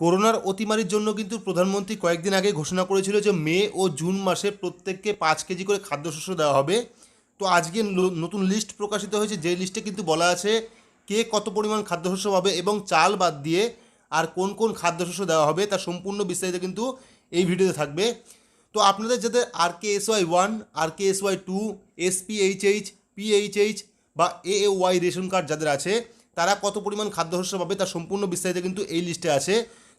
করোনার অতিমারির জন্য কিন্তু প্রধানমন্ত্রী কয়েকদিন আগে ঘোষণা করেছিল যে মে ও জুন মাসে প্রত্যেককে পাঁচ কেজি করে খাদ্যশস্য দেওয়া হবে। তো আজকে নতুন লিস্ট প্রকাশিত হয়েছে যে লিস্টে কিন্তু বলা আছে কে কত পরিমাণ খাদ্যশস্য পাবে এবং চাল বাদ দিয়ে আর কোন কোন খাদ্যশস্য দেওয়া হবে, তার সম্পূর্ণ বিস্তারিত কিন্তু এই ভিডিওতে থাকবে। তো আপনাদের যাদের R K S Y one R K S Y two S P H H PHH বা A A Y ration card যাদের আছে, তারা কত পরিমাণ খাদ্যশস্য পাবে, তার সম্পূর্ণ বিস্তারিত কিন্তু এই লিস্টে আছে।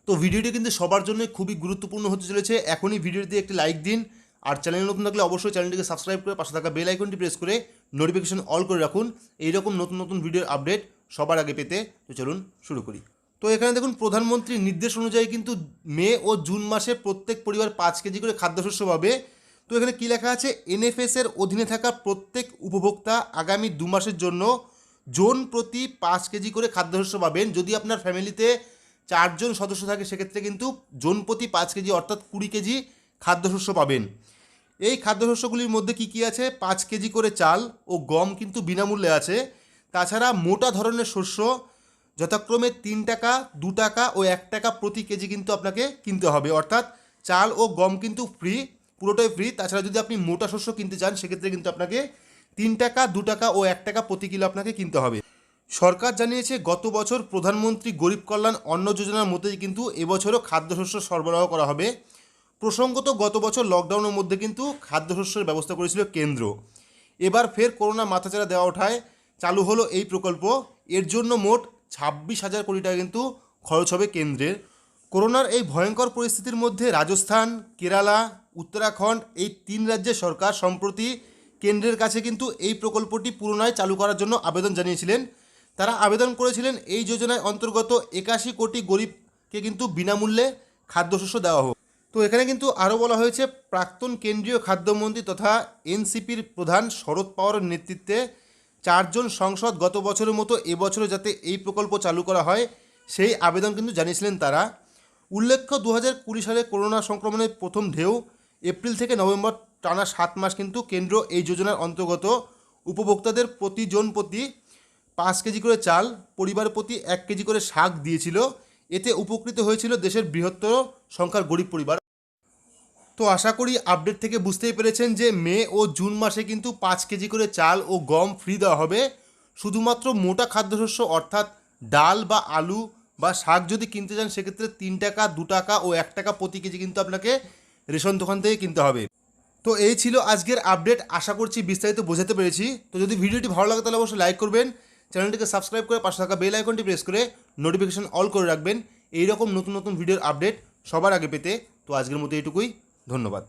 তো ভিডিওটি কিন্তু সবার জন্য খুবই গুরুত্বপূর্ণ হতে চলেছে। এখনই ভিডিওটিতে একটি লাইক দিন। আর চ্যানেল নতুন থাকলে অবশ্যই চ্যানেলটিকে সাবস্ক্রাইব করে পাশে থাকা বেল আইকনটি প্রেস করে নোটিফিকেশন অল করে রাখুন। এইরকম নতুন নতুন ভিডিওর আপডেট সবার আগে পেতে। তো চলুন শুরু করি। তো এখানে দেখুন, প্রধানমন্ত্রীর নির্দেশ অনুযায়ী কিন্তু মে ও জুন মাসে প্রত্যেক পরিবার পাঁচ কেজি করে খাদ্যশস্য পাবে। তো এখানে কী লেখা আছে? এনএফএস এর অধীনে থাকা প্রত্যেক উপভোক্তা আগামী দু মাসের জন্য জোন প্রতি পাঁচ কেজি করে খাদ্যশস্য পাবেন। যদি আপনার ফ্যামিলিতে চারজন সদস্য থাকে, সেক্ষেত্রে কিন্তু জোন প্রতি পাঁচ কেজি অর্থাৎ কুড়ি কেজি খাদ্যশস্য পাবেন। এই খাদ্যশস্যগুলির মধ্যে কি কি আছে? পাঁচ কেজি করে চাল ও গম কিন্তু বিনামূল্যে আছে। তাছাড়া মোটা ধরনের শস্য, যথাক্রমে তিন টাকা, দু টাকা ও এক টাকা প্রতি কেজি কিন্তু আপনাকে কিনতে হবে। অর্থাৎ চাল ও গম কিন্তু ফ্রি পুরোটাই ফ্রি তাছাড়া যদি আপনি মোটা শস্য কিনতে চান, সেক্ষেত্রে কিন্তু আপনাকে তিন টাকা, দু টাকা ও এক টাকা প্রতি কিলো আপনাকে কিনতে হবে। সরকার জানিয়েছে, গত বছর প্রধানমন্ত্রী গরিব কল্যাণ অন্ন যোজনার মধ্যেই কিন্তু এবছরও খাদ্যশস্য সরবরাহ করা হবে। প্রসঙ্গত, গত বছর লকডাউনের মধ্যে কিন্তু খাদ্যশস্যের ব্যবস্থা করেছিল কেন্দ্র। এবার ফের করোনা মাথাচাড়া দেওয়া ওঠায় চালু হলো এই প্রকল্প। এর জন্য মোট ছাব্বিশ হাজার কোটি টাকা কিন্তু খরচ হবে কেন্দ্রের। করোনার এই ভয়ঙ্কর পরিস্থিতির মধ্যে রাজস্থান, কেরালা, উত্তরাখণ্ড এই তিন রাজ্যের সরকার সম্প্রতি কেন্দ্রের কাছে কিন্তু এই প্রকল্পটি পুনরায় চালু করার জন্য আবেদন জানিয়েছিলেন। তারা আবেদন করেছিলেন এই যোজনায় অন্তর্গত একাশি কোটি গরিবকে কিন্তু বিনামূল্যে খাদ্যশস্য দেওয়া হোক। তো এখানে কিন্তু আরও বলা হয়েছে, প্রাক্তন কেন্দ্রীয় খাদ্যমন্ত্রী তথা এনসিপির প্রধান শরদ পাওয়ারের নেতৃত্বে চারজন সংসদ গত বছরের মতো এবছরও যাতে এই প্রকল্প চালু করা হয়, সেই আবেদন কিন্তু জানিয়েছিলেন তারা। উল্লেখ্য দু হাজার কুড়ি সালে করোনা সংক্রমণের প্রথম ঢেউ এপ্রিল থেকে নভেম্বর টানা সাত মাস কিন্তু কেন্দ্র এই যোজনার অন্তর্গত উপভোক্তাদের প্রতিজন প্রতি পাঁচ কেজি করে চাল পরিবার প্রতি এক কেজি করে শাক দিয়েছিল। এতে উপকৃত হয়েছিল দেশের বৃহত্তর সংখ্যার গরিব পরিবার। তো আশা করি আপডেট থেকে বুঝতেই পেরেছেন যে মে ও জুন মাসে কিন্তু পাঁচ কেজি করে চাল ও গম ফ্রি দেওয়া হবে। শুধুমাত্র মোটা খাদ্যশস্য অর্থাৎ ডাল বা আলু বা শাক যদি কিনতে চান, সেক্ষেত্রে তিন টাকা, দু টাকা ও এক টাকা প্রতি কেজি কিন্তু আপনাকে রেশন দোকান থেকে কিনতে হবে। তো এই ছিল আজকের আপডেট। আশা করছি বিস্তারিত বোঝাতে পেরেছি। তো যদি ভিডিওটি ভালো লাগে, তাহলে অবশ্যই লাইক করবেন। চ্যানেলটিকে সাবস্ক্রাইব করে পাশে থাকা বেল আইকনটি প্রেস করে নোটিফিকেশান অল করে রাখবেন। এইরকম নতুন নতুন ভিডিওর আপডেট সবার আগে পেতে। তো আজকের মতো এইটুকুই। ধন্যবাদ।